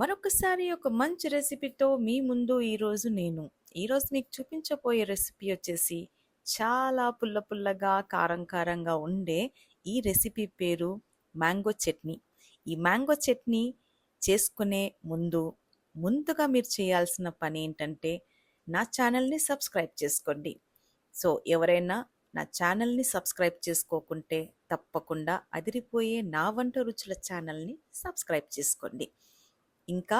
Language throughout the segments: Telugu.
మరొకసారి ఒక మంచి రెసిపీతో మీ ముందు ఈరోజు నేను. ఈరోజు మీకు చూపించబోయే రెసిపీ వచ్చేసి చాలా పుల్ల పుల్లగా కారం కారంగా ఉండే ఈ రెసిపీ పేరు మ్యాంగో చట్నీ. ఈ మ్యాంగో చట్నీ చేసుకునే ముందు ముందుగా మీరు చేయాల్సిన పని ఏంటంటే నా ఛానల్ని సబ్స్క్రైబ్ చేసుకోండి. సో ఎవరైనా నా ఛానల్ని సబ్స్క్రైబ్ చేసుకోకుంటే తప్పకుండా అదిరిపోయే నా వంట రుచుల ఛానల్ని సబ్స్క్రైబ్ చేసుకోండి. ఇంకా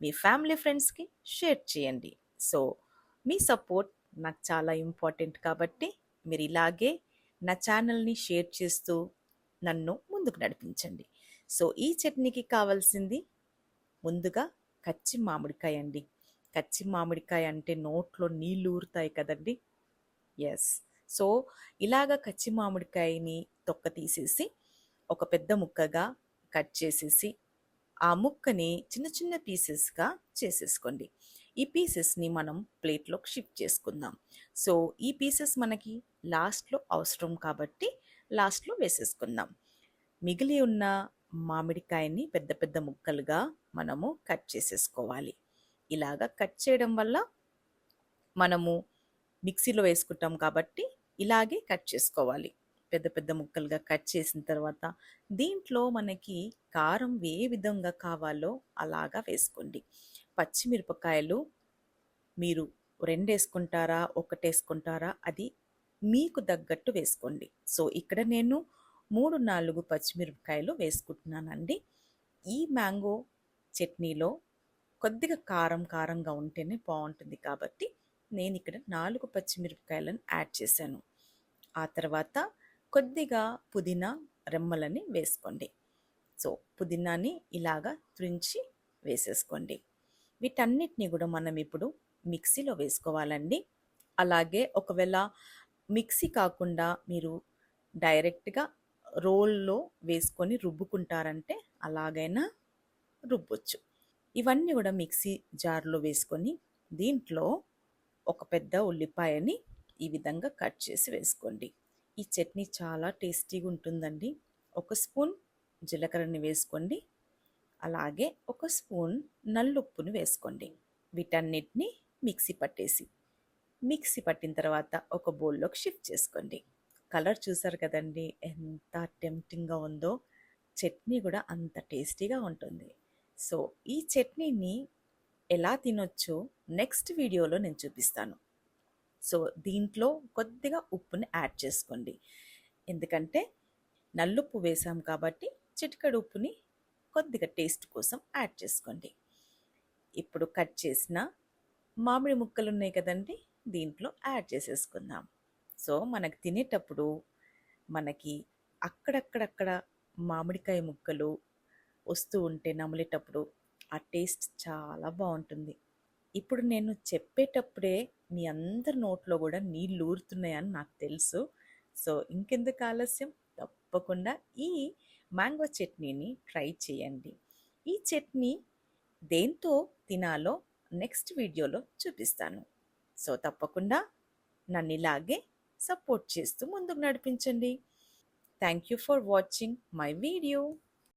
మీ ఫ్యామిలీ ఫ్రెండ్స్కి షేర్ చేయండి. సో మీ సపోర్ట్ నాకు చాలా ఇంపార్టెంట్ కాబట్టి మీరు ఇలాగే నా ఛానల్ని షేర్ చేస్తూ నన్ను ముందుకు నడిపించండి. సో ఈ చట్నీకి కావాల్సింది ముందుగా కచ్చి మామిడికాయ అండి. కచ్చి మామిడికాయ అంటే నోట్లో నీళ్ళు ఊరుతాయి కదండి. ఎస్ సో ఇలాగ కచ్చి మామిడికాయని తొక్క తీసేసి ఒక పెద్ద ముక్కగా కట్ చేసేసి ఆ ముక్కని చిన్న చిన్న పీసెస్గా చేసేసుకోండి. ఈ పీసెస్ని మనం ప్లేట్లోకి షిఫ్ట్ చేసుకుందాం. సో ఈ పీసెస్ మనకి లాస్ట్లో అవసరం కాబట్టి లాస్ట్లో వేసేసుకుందాం. మిగిలి ఉన్న మామిడికాయని పెద్ద పెద్ద ముక్కలుగా మనము కట్ చేసేసుకోవాలి. ఇలాగా కట్ చేయడం వల్ల మనము మిక్సీలో వేసుకుంటాం కాబట్టి ఇలాగే కట్ చేసుకోవాలి. పెద్ద పెద్ద ముక్కలుగా కట్ చేసిన తర్వాత దీంట్లో మనకి కారం ఏ విధంగా కావాలో అలాగా వేసుకోండి. పచ్చిమిరపకాయలు మీరు రెండు వేసుకుంటారా ఒకటి వేసుకుంటారా అది మీకు తగ్గట్టు వేసుకోండి. సో ఇక్కడ నేను మూడు నాలుగు పచ్చిమిరపకాయలు వేసుకుంటున్నానండి. ఈ మ్యాంగో చట్నీలో కొద్దిగా కారం కారంగా ఉంటేనే బాగుంటుంది కాబట్టి నేను ఇక్కడ నాలుగు పచ్చిమిరపకాయలను యాడ్ చేశాను. ఆ తర్వాత కొద్దిగా పుదీనా రెమ్మలని వేసుకోండి. సో పుదీనాని ఇలాగా తుంచి వేసేసుకోండి. వీటన్నిటిని కూడా మనం ఇప్పుడు మిక్సీలో వేసుకోవాలండి. అలాగే ఒకవేళ మిక్సీ కాకుండా మీరు డైరెక్ట్గా రోల్లో వేసుకొని రుబ్బుకుంటారంటే అలాగైనా రుబ్బొచ్చు. ఇవన్నీ కూడా మిక్సీ జార్లో వేసుకొని దీంట్లో ఒక పెద్ద ఉల్లిపాయని ఈ విధంగా కట్ చేసి వేసుకోండి. ఈ చట్నీ చాలా టేస్టీగా ఉంటుందండి. ఒక స్పూన్ జీలకర్రని వేసుకోండి. అలాగే ఒక స్పూన్ నల్లుప్పుని వేసుకోండి. వీటన్నిటిని మిక్సీ పట్టేసి మిక్సీ పట్టిన తర్వాత ఒక బౌల్లోకి షిఫ్ట్ చేసుకోండి. కలర్ చూసారు కదండి ఎంత టెంప్టింగ్గా ఉందో. చట్నీ కూడా అంత టేస్టీగా ఉంటుంది. సో ఈ చట్నీని ఎలా తినొచ్చో నెక్స్ట్ వీడియోలో నేను చూపిస్తాను. సో దీంట్లో కొద్దిగా ఉప్పుని యాడ్ చేసుకోండి. ఎందుకంటే నల్లుప్పు వేసాం కాబట్టి చిటికడు ఉప్పుని కొద్దిగా టేస్ట్ కోసం యాడ్ చేసుకోండి. ఇప్పుడు కట్ చేసిన మామిడి ముక్కలు ఉన్నాయి కదండి దీంట్లో యాడ్ చేసేసుకుందాం. సో మనకు తినేటప్పుడు మనకి అక్కడక్కడక్కడ మామిడికాయ ముక్కలు వస్తూ ఉంటే నమిలేటప్పుడు ఆ టేస్ట్ చాలా బాగుంటుంది. ఇప్పుడు నేను చెప్పేటప్పుడే మీ అందరి నోట్లో కూడా నీళ్ళు ఊరుతున్నాయని నాకు తెలుసు. సో ఇంకెందుకు ఆలస్యం? తప్పకుండా ఈ మ్యాంగో చట్నీని ట్రై చేయండి. ఈ చట్నీ దేంతో తినాలో నెక్స్ట్ వీడియోలో చూపిస్తాను. సో తప్పకుండా నన్ను ఇలాగే సపోర్ట్ చేస్తూ ముందుకు నడిపించండి. Thank you for watching my video.